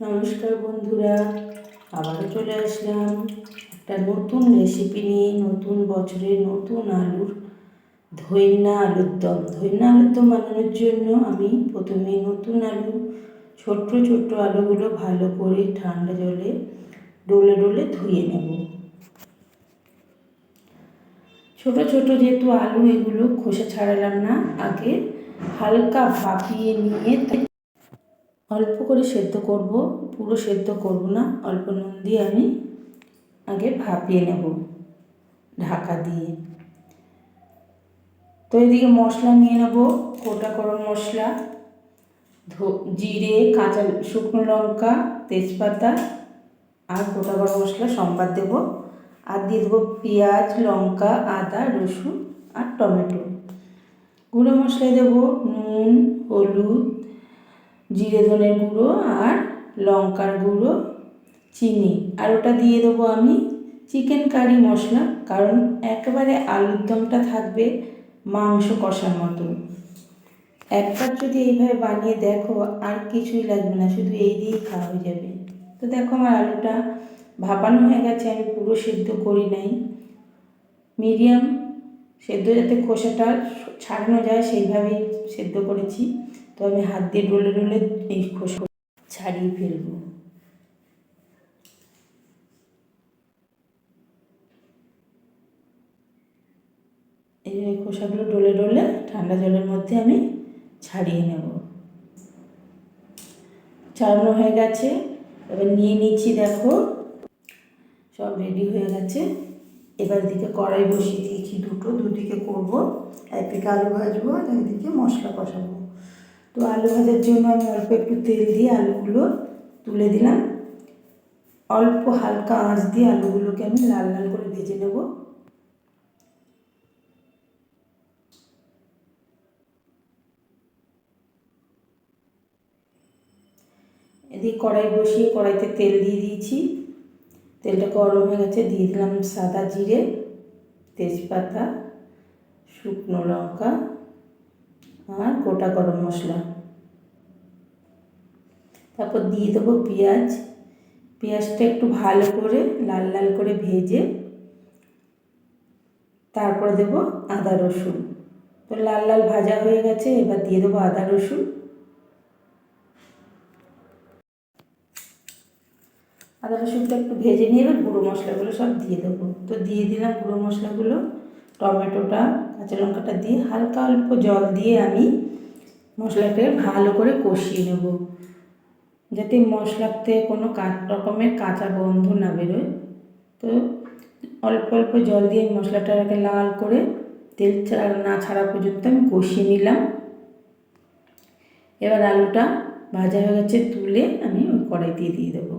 নমস্কার বন্ধুরা, আবারও চলে আসলাম একটা নতুন রেসিপি নিয়ে, নতুন বছরে নতুন আলুর ধৈন্যা আলুর দম। ধৈন্যা আলুর দম বানানোর জন্য আমি প্রথমে নতুন আলু, ছোট্ট ছোট্ট আলুগুলো ভালো করে ঠান্ডা জলে ডলে ডলে ধুয়ে নেব। ছোট ছোট যেহেতু আলু এগুলো খোসা ছাড়ালাম না, আগে হালকা ভাপিয়ে নিয়ে অল্প করে সেদ্ধ করব, পুরো সেদ্ধ করব না, অল্প নুন দিয়ে আমি আগে ভাপিয়ে নেব ঢাকা দিয়ে। তো এদিকে মশলা নিয়ে নেব, গোটা গরম মশলা জিরে, কাঁচা শুকনো লঙ্কা, তেজপাতা আর গোটা গরম মশলা সম্বাদ দেব। আর দিয়ে দেবো পেঁয়াজ, লঙ্কা, আদা, রসুন আর টমেটো। গুঁড়ো মশলায় দেবো নুন, হলুদ জিরে ধনের গুঁড়ো আর লঙ্কার গুঁড়ো, চিনি। আর ওটা দিয়ে দেবো আমি চিকেন কারি মশলা, কারণ একেবারে আলুর দমটা থাকবে মাংস কষার মতো। একবার যদি এইভাবে বানিয়ে দেখো, আর কিছুই লাগবে না, শুধু এই দিয়েই খাওয়া হয়ে যাবে। তো দেখো আমার আলুটা ভাপানো হয়ে গেছে, আমি পুরো সেদ্ধ করি নাই। মিডিয়াম সেদ্ধ যাতে খোসাটা ছাড়ানো যায়, সেইভাবেই সেদ্ধ করেছি। তো আমি হাত দিয়ে ডলে ডলে এই খোসা ছাড়িয়ে ফেলব। এই খোসাগুলো ডলে ডলে ঠান্ডা জলের মধ্যে আমি ছাড়িয়ে নেব। ছাড়ানো হয়ে গেছে। এবার নিয়ে নিচ্ছি দেখো। সব রেডি হয়ে গেছে। এবার দিকে কড়াই বসিয়ে দিয়েছি দুটো। দুদিকে করব। একদিকে আলু ভাজবো আর একদিকে মশলা কষাবো। তো আলু ভাজার জন্য আমি অল্প একটু তেল দিয়ে আলুগুলো তুলে দিলাম। অল্প হালকা আঁচ দিয়ে আলুগুলোকে আমি লাল লাল করে ভেজে নেব। এদিকে কড়াই বসিয়ে কড়াইতে তেল দিয়ে দিয়েছি। তেলটা গরম হয়ে গেছে, দিয়ে দিলাম সাদা জিরে, তেজপাতা, শুকনো লঙ্কা আর গোটা গরম মশলা। তারপর দিয়ে দেবো পেঁয়াজ। পেঁয়াজটা একটু ভালো করে লাল লাল করে ভেজে তারপরে দেব আদা রসুন। তো লাল লাল ভাজা হয়ে গেছে, এবার দিয়ে দেবো আদা রসুন। আদা রসুনটা একটু ভেজে নিয়ে এবার গুঁড়ো মশলাগুলো সব দিয়ে দেবো। তো দিয়ে দিলাম গুঁড়ো মশলাগুলো, টমেটোটা, কাঁচা লঙ্কাটা দিয়ে হালকা অল্প জল দিয়ে আমি মশলাটাকে ভালো করে কষিয়ে নেব। যাতে মশলাতে কোনো রকমের কাঁচা গন্ধ না বেরোয়। তো অল্প অল্প জল দিয়ে মশলাটাকে লাল করে তেল ছাড়া, না ছাড়া পর্যন্ত আমি কষিয়ে নিলাম। এবার আলুটা ভাজা হয়ে গেছে তুলে আমি ওই কড়াই দিয়ে দিয়ে দেবো।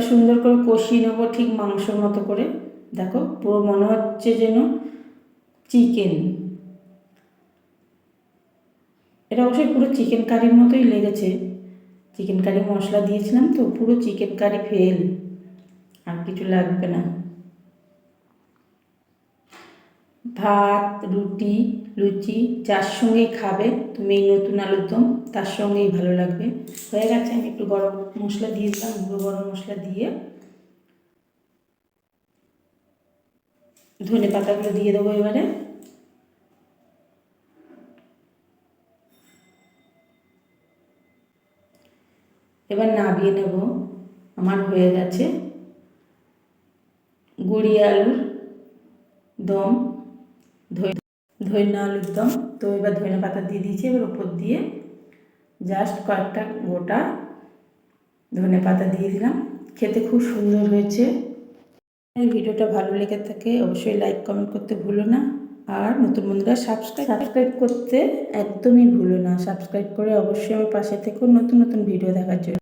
সুন্দর করে কষিয়ে নেব ঠিক মাংসর মতো করে। দেখো, পুরো মনে হচ্ছে যেন চিকেন। এটা অবশ্যই পুরো চিকেন কারির মতোই লেগেছে। চিকেন কারি মশলা দিয়েছিলাম তো, পুরো চিকেন কারি ফেল। আর কিছু লাগবে না। ভাত, রুটি, লুচি যার সঙ্গেই খাবে, তুমি এই নতুন আলুর দম, তার সঙ্গেই ভালো লাগবে। হয়ে গেছে, আমি একটু গরম মশলা দিয়ে দিলাম, গুঁড়ো গরম মশলা দিয়ে। ধনে পাতাগুলো দিয়ে দেবো এবারে। এবার নাবিয়ে নেব, আমার হয়ে গেছে। গুড়ি আলুর দম। ধৈন্য আলুর দম তো এবার ধনে পাতা দিয়ে দিয়েছি, এবার ওপর দিয়ে জাস্ট কয়েকটা গোটা ধনে পাতা দিয়ে দিলাম। খেতে খুব সুন্দর হয়েছে। ভিডিওটা ভালো লেগে থাকে অবশ্যই লাইক কমেন্ট করতে ভুলো না। আর নতুন বন্ধুরা সাবস্ক্রাইব সাবস্ক্রাইব করতে একদমই ভুলো না। সাবস্ক্রাইব করে অবশ্যই আমার পাশে থেকেও নতুন নতুন ভিডিও দেখার জন্য।